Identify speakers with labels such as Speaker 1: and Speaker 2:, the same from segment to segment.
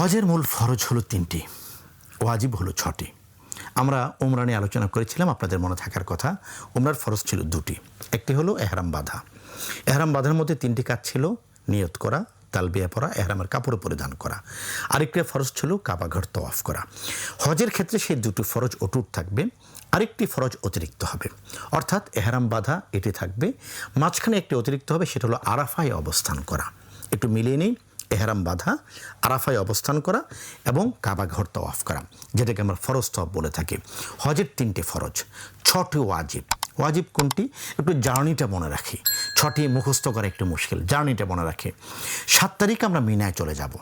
Speaker 1: হজের মূল ফরজ হলো তিনটি, ওয়াজিব হলো ছটি। আমরা উমরা নিয়ে আলোচনা করেছিলাম, আপনাদের মনে থাকার কথা। উমরার ফরজ ছিল দুটি, একটি হলো এহরাম বাধা। এহরাম বাঁধার মধ্যে তিনটি কাজ ছিল, নিয়ত করা, তালবিয়া পরা, এহরামের কাপড় পরিধান করা। আরেকটি ফরজ ছিল কাবাঘর তওয়াফ করা। হজের ক্ষেত্রে সেই দুটি ফরজ অটুট থাকবে, আরেকটি ফরজ অতিরিক্ত হবে। অর্থাৎ এহরাম বাঁধা, এটি থাকবে। মাঝখানে একটি অতিরিক্ত হবে, সেটা হলো আরাফায় অবস্থান করা। একটু মিলিয়ে নিই এহরাম বাঁধা, আরাফায় অবস্থান করা এবং কাবা ঘর তওয়াফ করা, যেটাকে আমরা ফরজ তওয়াফ বলে থাকি। হজের তিনটে ফরজ, ছটি ওয়াজিব। ওয়াজিব কোনটি? একটু জার্নিটা মনে রাখি। ছটি মুখস্থ করা একটু মুশকিল, জার্নিটা মনে রাখি। সাত তারিখ আমরা মিনায় চলে যাব।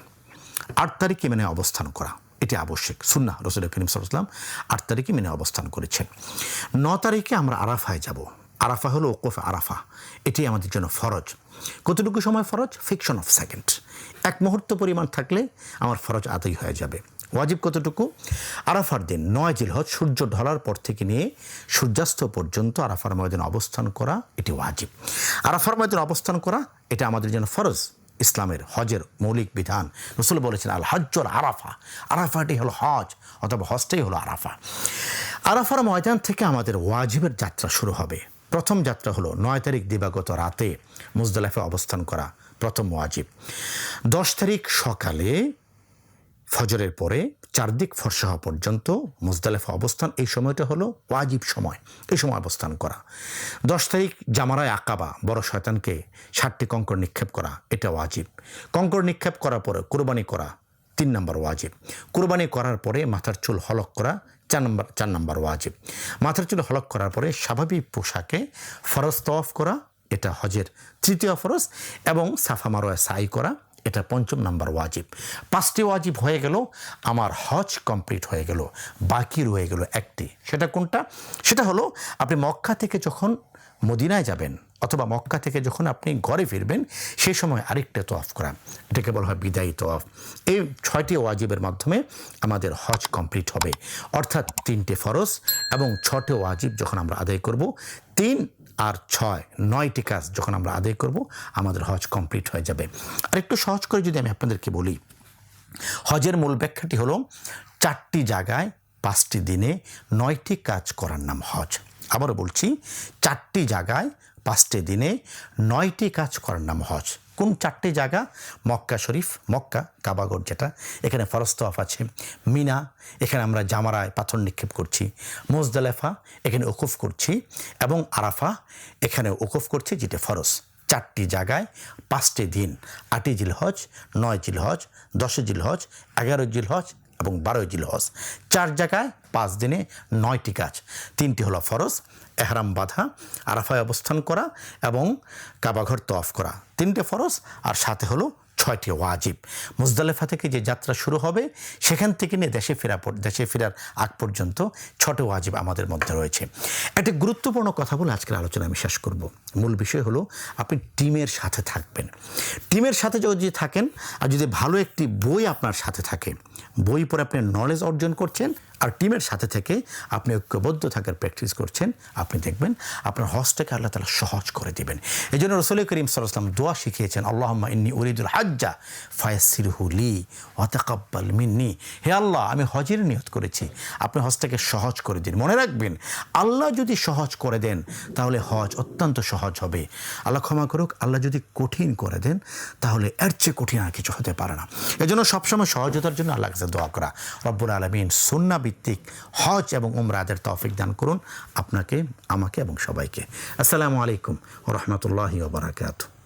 Speaker 1: আট তারিখে মেনে অবস্থান করা, এটি আবশ্যক। সুন্না রসুল করিম সাল্লাম আট তারিখে মেনে অবস্থান করেছেন। ন তারিখে আমরা আরাফায় যাব। আরাফা হলো ওকফ আরাফা। এটি আমাদের জন্য ফরজ। কতটুকু সময় ফরজ? ফিকশন অফ সেকেন্ড এক মুহূর্ত পরিমাণ থাকলে আমার ফরজ আদায় হয়ে যাবে। ওয়াজিব কতটুকু? আরাফার দিন, নয় জিলহজ, সূর্য ঢলার পর থেকে নিয়ে সূর্যাস্ত পর্যন্ত আরাফার ময়দানে অবস্থান করা, এটি ওয়াজিব। আরাফার ময়দানে অবস্থান করা, এটা আমাদের জন্য ফরজ। ইসলামের হজের মৌলিক বিধান। রসুল বলেছেন আল হজ্জর আরাফা। আরাফাটি হলো হজ, অথবা হজটাই হলো আরাফা। আরাফার ময়দান থেকে আমাদের ওয়াজিবের যাত্রা শুরু হবে। প্রথম যাত্রা হলো নয় তারিখ দিবাগত রাতে মুজদালাফে অবস্থান করা প্রথম ওয়াজিব। দশ তারিখ সকালে ফজরের পরে চারদিক ফর্সা হওয়া পর্যন্ত মুজদালেফা অবস্থান, এই সময়টা হলো ওয়াজিব সময়, এই সময় অবস্থান করা। দশ তারিখ জামারায় আকাবা, বড় শয়তানকে ষাটটি কঙ্কর নিক্ষেপ করা, এটা ওয়াজিব। কঙ্কর নিক্ষেপ করার পরে কোরবানি করা, তিন নম্বর ওয়াজিব। কোরবানি করার পরে মাথার চুল হলক করা চার নম্বর চার নম্বর ওয়াজিব। মাথার চুল হলক করার পরে স্বাভাবিক পোশাকে ফরজ তওয়াফ করা, এটা হজের তৃতীয় ফরজ, এবং সাফা মারোয়া সাই করা, এটা পঞ্চম নাম্বার ওয়াজিব। পাঁচটি ওয়াজিব হয়ে গেল, আমার হজ কমপ্লিট হয়ে গেল, বাকি রয়ে গেল একটি। সেটা কোনটা? সেটা হলো, আপনি মক্কা থেকে যখন মদিনায় যাবেন অথবা মক্কা থেকে যখন আপনি ঘরে ফিরবেন, সেই সময় আরেকটা তোয়াফ করা। এটাকে বলা হয় বিদায়ী তোয়াফ। এই ছয়টি ওয়াজিবের মাধ্যমে আমাদের হজ কমপ্লিট হবে। অর্থাৎ তিনটে ফরজ এবং ছটে ওয়াজিব যখন আমরা আদায় করব, তিন আর ছয়, নয়টি কাজ যখন আমরা আদায় করব, আমাদের হজ কমপ্লিট হয়ে যাবে। আর একটু সহজ করে যদি আমি আপনাদেরকে বলি, হজের মূল ব্যাখ্যাটি হলো, চারটি জায়গায় পাঁচটি দিনে নয়টি কাজ করার নাম হজ। আবারও বলছি, চারটি জায়গায় পাঁচটি দিনে নয়টি কাজ করার নাম হজ। কোন চারটি জায়গা? মক্কা শরীফ, মক্কা, কাবাগর যেটা। এখানে ফরস্তফ আছে। মিনা, এখানে আমরা জামারায় পাথর নিক্ষেপ করছি। মোজদালেফা, এখানে ওকুফ করছি। এবং আরাফা, এখানে ওকুফ করছি যেটা ফরজ। চারটি জায়গায় পাঁচটি দিন। আটই জিলহজ, নয় জিল জিলহজ, দশই জিলহজ এগারো জিলহজ এবং বারোই জিলহজ চার জায়গায় পাঁচ দিনে নয়টি কাজ। তিনটি হলো ফরজ, এহরাম বাঁধা, আরাফায় অবস্থান করা এবং কাবাঘর তফ করা। তিনটে ফরজ আর সাথে হলো ছয়টি ওয়াজিব। মুজদালেফা থেকে যে যাত্রা শুরু হবে, সেখান থেকে নিয়ে দেশে ফেরা দেশে ফেরার আগ পর্যন্ত ছটি ওয়াজিব আমাদের মধ্যে রয়েছে। একটি গুরুত্বপূর্ণ কথা বলে আজকের আলোচনা আমি শেষ করব। মূল বিষয় হলো আপনি টিমের সাথে থাকবেন। টিমের সাথে যদি থাকেন, আর যদি ভালো একটি বই আপনার সাথে থাকে বই পড়ে আপনি নলেজ অর্জন করছেন আর টিমের সাথে থেকে আপনি ঐক্যবদ্ধ থাকার প্র্যাকটিস করছেন, আপনি দেখবেন আপনার হজটাকে আল্লাহ তালা সহজ করে দিবেন। এই জন্য রসুল করিম সাল্লাম দোয়া শিখিয়েছেন আল্লাহ ইন্নি উরিদুল হাজ্জা ফায়াসিরহু লি ওয়াতাকাব্বাল মিন্নি। হে আল্লাহ, আমি হজের নিয়ত করেছি, আপনি হজটাকে সহজ করে দিন। মনে রাখবেন, আল্লাহ যদি সহজ করে দেন, তাহলে হজ অত্যন্ত সহজ হবে। আল্লাহ ক্ষমা করুক, আল্লাহ যদি কঠিন করে দেন, তাহলে এর চেয়ে কঠিন আর কিছু হতে পারে না। এজন্য সবসময় সহজতার জন্য কাছে দোয়া করা। রব্বুল আলমিন সুন্না ভিত্তিক হজ এবং উমরাদের তৌফিক দান করুন আপনাকে, আমাকে এবং সবাইকে। আসসালামু আলাইকুম রহমতুল্লাহি ওবরাকাতু